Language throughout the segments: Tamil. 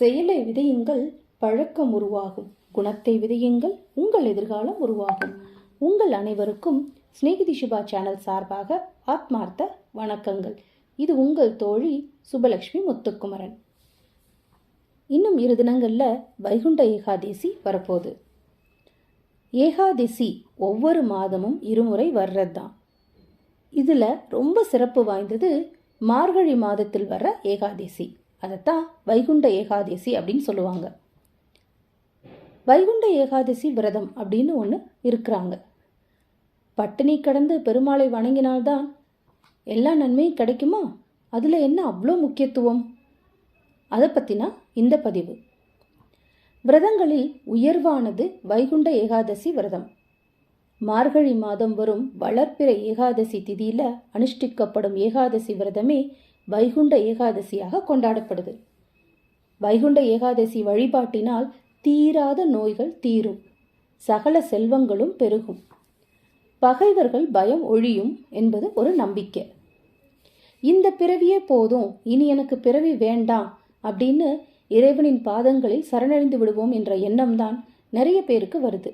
செயலை விதையுங்கள் பழக்கம் உருவாகும். குணத்தை விதையுங்கள் உங்கள் எதிர்காலம் உருவாகும். உங்கள் அனைவருக்கும் சிநேகிதி சுபா சேனல் சார்பாக ஆத்மார்த்த வணக்கங்கள். இது உங்கள் தோழி சுபலக்ஷ்மி முத்துக்குமரன். இன்னும் இரு தினங்களில் வைகுண்ட ஏகாதேசி வரப்போகுது. ஏகாதசி ஒவ்வொரு மாதமும் இருமுறை வர்றது தான் இதில் ரொம்ப சிறப்பு வாய்ந்தது மார்கழி மாதத்தில் வர்ற ஏகாதசி. அதைத்தான் வைகுண்ட ஏகாதசி அப்படின்னு சொல்லுவாங்க. வைகுண்ட ஏகாதசி விரதம் அப்படின்னு ஒன்று இருக்கிறாங்க. பட்டினி கடந்து பெருமாளை வணங்கினால்தான் எல்லா நன்மையும் கிடைக்குமா? அதில் என்ன அவ்வளோ முக்கியத்துவம்? அதை பற்றினா இந்த பதிவு. விரதங்களில் உயர்வானது வைகுண்ட ஏகாதசி விரதம். மார்கழி மாதம் வரும் வளர்ப்பிற ஏகாதசி திதியில் அனுஷ்டிக்கப்படும் ஏகாதசி விரதமே வைகுண்ட ஏகாதசியாக கொண்டாடப்படுது. வைகுண்ட ஏகாதசி வழிபாட்டினால் தீராத நோய்கள் தீரும். சகல செல்வங்களும் பெருகும். பகைவர்கள் பயம் ஒழியும் என்பது ஒரு நம்பிக்கை. இந்த பிறவியே போதும் இனி எனக்கு பிறவி வேண்டாம் அப்படின்னு இறைவனின் பாதங்களில் சரணடைந்து விடுவோம் என்ற எண்ணம்தான் நிறைய பேருக்கு வருது.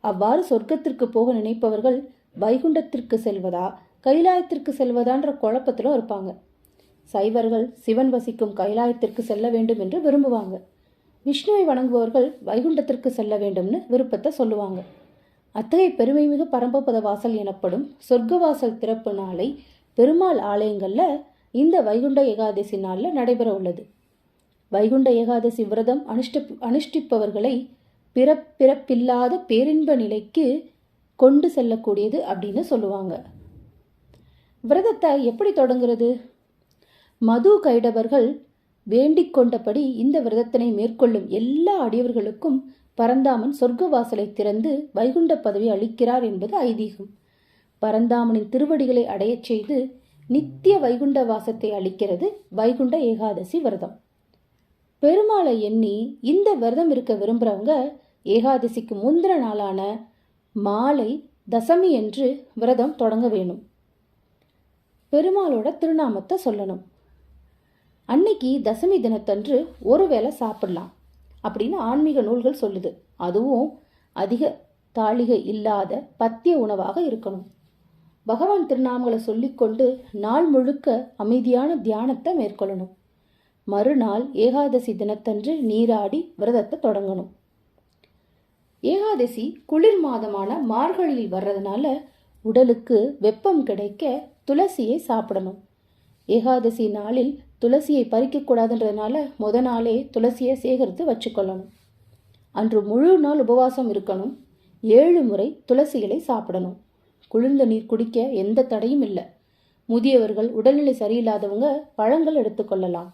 அவ்வாறு சொர்க்கத்திற்கு போக நினைப்பவர்கள் வைகுண்டத்திற்கு செல்வதா கைலாயத்திற்கு செல்வதான்ற குழப்பத்திலும் இருப்பாங்க. சைவர்கள் சிவன் வசிக்கும் கைலாயத்திற்கு செல்ல வேண்டும் என்று விரும்புவாங்க. விஷ்ணுவை வணங்குபவர்கள் வைகுண்டத்திற்கு செல்ல வேண்டும்னு விருப்பத்தை சொல்லுவாங்க. அத்தகைய பெருமைமிகு பரமபத வாசல் எனப்படும் சொர்க்கவாசல் திறப்பு நாளை பெருமாள் ஆலயங்களில் இந்த வைகுண்ட ஏகாதசி நாளில் நடைபெற உள்ளது. வைகுண்ட ஏகாதசி விரதம் அனுஷ்டி அனுஷ்டிப்பவர்களை பிறப்பிறப்பில்லாத பேரின்ப நிலைக்கு கொண்டு செல்லக்கூடியது அப்படின்னு சொல்லுவாங்க. விரதத்தை எப்படி தொடங்குறது? மது கைடவர்கள் வேண்டிக் கொண்டபடி இந்த விரதத்தினை மேற்கொள்ளும் எல்லா அடியவர்களுக்கும் பரந்தாமன் சொர்க்க வாசலை திறந்து வைகுண்ட பதவி அளிக்கிறார் என்பது ஐதீகம். பரந்தாமனின் திருவடிகளை அடையச் செய்து நித்திய வைகுண்ட வாசத்தை அளிக்கிறது வைகுண்ட ஏகாதசி விரதம். பெருமாளை எண்ணி இந்த விரதம் இருக்க விரும்புகிறவங்க ஏகாதசிக்கு முந்தின நாளான மாலை தசமி என்று விரதம் தொடங்க வேணும். பெருமாளோட திருநாமத்தை சொல்லணும். அன்னைக்கு தசமி தினத்தன்று ஒருவேளை சாப்பிடலாம் அப்படின்னு ஆன்மீக நூல்கள் சொல்லுது. அதுவும் அதிக தாளிகை இல்லாத பத்திய உணவாக இருக்கணும். பகவான் திருநாமங்களை சொல்லிக்கொண்டு நாள் முழுக்க அமைதியான தியானத்தை மேற்கொள்ளணும். மறுநாள் ஏகாதசி தினத்தன்று நீராடி விரதத்தை தொடங்கணும். ஏகாதசி குளிர் மாதமான மார்கழியில் வர்றதுனால உடலுக்கு வெப்பம் கிடைக்க துளசியை சாப்பிடணும். ஏகாதசி நாளில் துளசியை பறிக்கக்கூடாதுன்றதுனால முத நாளே துளசியை சேகரித்து வச்சுக்கொள்ளணும். அன்று முழு நாள் உபவாசம் இருக்கணும். ஏழு முறை துளசிகளை சாப்பிடணும். குளிர்ந்த நீர் குடிக்க எந்த தடையும் இல்லை. முதியவர்கள் உடல்நிலை சரியில்லாதவங்க பழங்கள் எடுத்துக்கொள்ளலாம்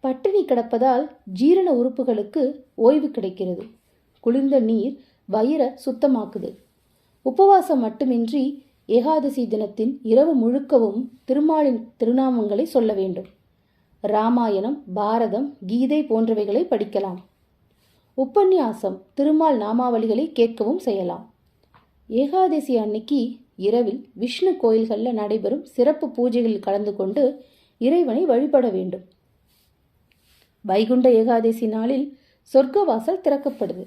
பட்டினி கிடப்பதால் ஜீரண உறுப்புகளுக்கு ஓய்வு கிடைக்கிறது. குளிர்ந்த நீர் வயிறை சுத்தமாக்குது. உபவாசம் மட்டுமின்றி ஏகாதசி தினத்தின் இரவு முழுக்கவும் திருமாலின் திருநாமங்களை சொல்ல வேண்டும். ராமாயணம் பாரதம் கீதை போன்றவைகளை படிக்கலாம். உபன்யாசம் திருமால் நாமாவளிகளை கேட்கவும் செய்யலாம். ஏகாதசி அன்னைக்கு இரவில் விஷ்ணு கோயில்களில் நடைபெறும் சிறப்பு பூஜைகளில் கலந்து கொண்டு இறைவனை வழிபட வேண்டும். வைகுண்ட ஏகாதசி நாளில் சொர்க்கவாசல் திறக்கப்படுது.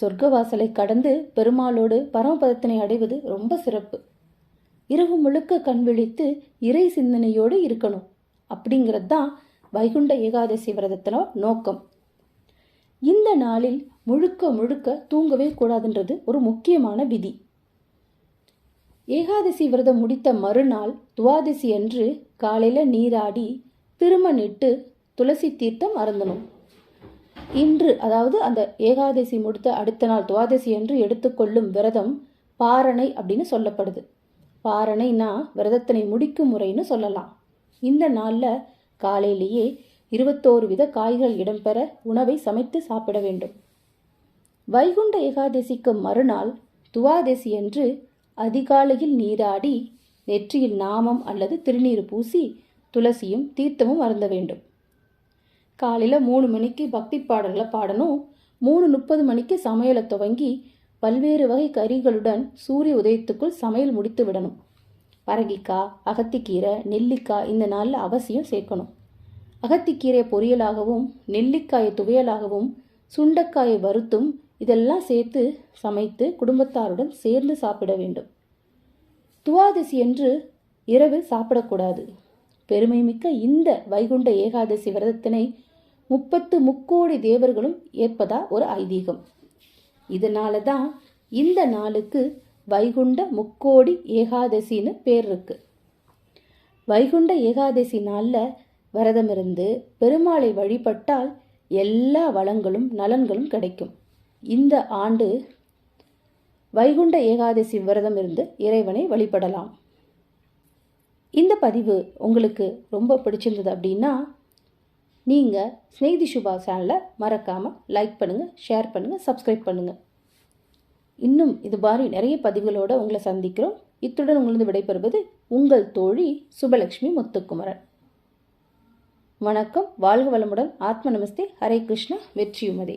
சொர்க்கவாசலை கடந்து பெருமாளோடு பரமபதத்தினை அடைவது ரொம்ப சிறப்பு. இரவு முழுக்க கண் விழித்து இறை சிந்தனையோடு இருக்கணும். அப்படிங்கிறது தான் வைகுண்ட ஏகாதசி விரதத்தில் நோக்கம். இந்த நாளில் முழுக்க முழுக்க தூங்கவே கூடாதுன்றது ஒரு முக்கியமான விதி. ஏகாதசி விரதம் முடித்த மறுநாள் துவாதசி அன்று காலையில் நீராடி திருமணிட்டு துளசி தீர்த்தம் அருந்தணும். இன்று அதாவது அந்த ஏகாதசி முடித்த அடுத்த நாள் துவாதசி என்று எடுத்துக்கொள்ளும் விரதம் பாரணை அப்படின்னு சொல்லப்படுது. பாரணைனா விரதத்தினை முடிக்கும் முறைன்னு சொல்லலாம். இந்த நாளில் காலையிலேயே இருபத்தோரு வித காய்கள் இடம்பெற உணவை சமைத்து சாப்பிட வேண்டும். வைகுண்ட ஏகாதசிக்கு மறுநாள் துவாதசி என்று அதிகாலையில் நீராடி நெற்றியில் நாமம் அல்லது திருநீர் பூசி துளசியும் தீர்த்தமும் அருந்த வேண்டும். காலையில் மூணு மணிக்கு பக்தி பாடல்களை பாடணும். மூணு முப்பது மணிக்கு சமையலை துவங்கி பல்வேறு வகை கறிகளுடன் சூரிய உதயத்துக்குள் சமையல் முடித்து விடணும். பரங்கிக்காய் அகத்திக்கீரை நெல்லிக்காய் இந்த நாளில் அவசியம் சேர்க்கணும். அகத்திக்கீரை பொரியலாகவும் நெல்லிக்காயை துவையலாகவும் சுண்டக்காயை வறுத்தும் இதெல்லாம் சேர்த்து சமைத்து குடும்பத்தாருடன் சேர்ந்து சாப்பிட வேண்டும். துவாதசி என்று இரவில் சாப்பிடக்கூடாது. பெருமைமிக்க இந்த வைகுண்ட ஏகாதசி விரதத்தினை முப்பத்து முக்கோடி தேவர்களும் ஏற்பதா ஒரு ஐதீகம். இதனால தான் இந்த நாளுக்கு வைகுண்ட முக்கோடி ஏகாதசின்னு பேர் இருக்கு. வைகுண்ட ஏகாதசி நாளில் விரதம் இருந்து பெருமாளை வழிபட்டால் எல்லா வளங்களும் நலன்களும் கிடைக்கும். இந்த ஆண்டு வைகுண்ட ஏகாதசி விரதம் இருந்து இறைவனை வழிபடலாம். இந்த பதிவு உங்களுக்கு ரொம்ப பிடிச்சிருந்தது அப்படின்னா நீங்கள் ஸ்நேகிதி சுபா சேனலை மறக்காமல் லைக் பண்ணுங்கள் ஷேர் பண்ணுங்கள் சப்ஸ்கிரைப் பண்ணுங்கள் இன்னும் இது மாதிரி நிறைய பதிவுகளோடு உங்களை சந்திக்கிறோம். இத்துடன் உங்களது விடைபெறுவது உங்கள் தோழி சுபலக்ஷ்மி முத்துக்குமரன். வணக்கம் வாழ்க வளமுடன். ஆத்ம நமஸ்தே. ஹரே கிருஷ்ணா. வெற்றியுமதே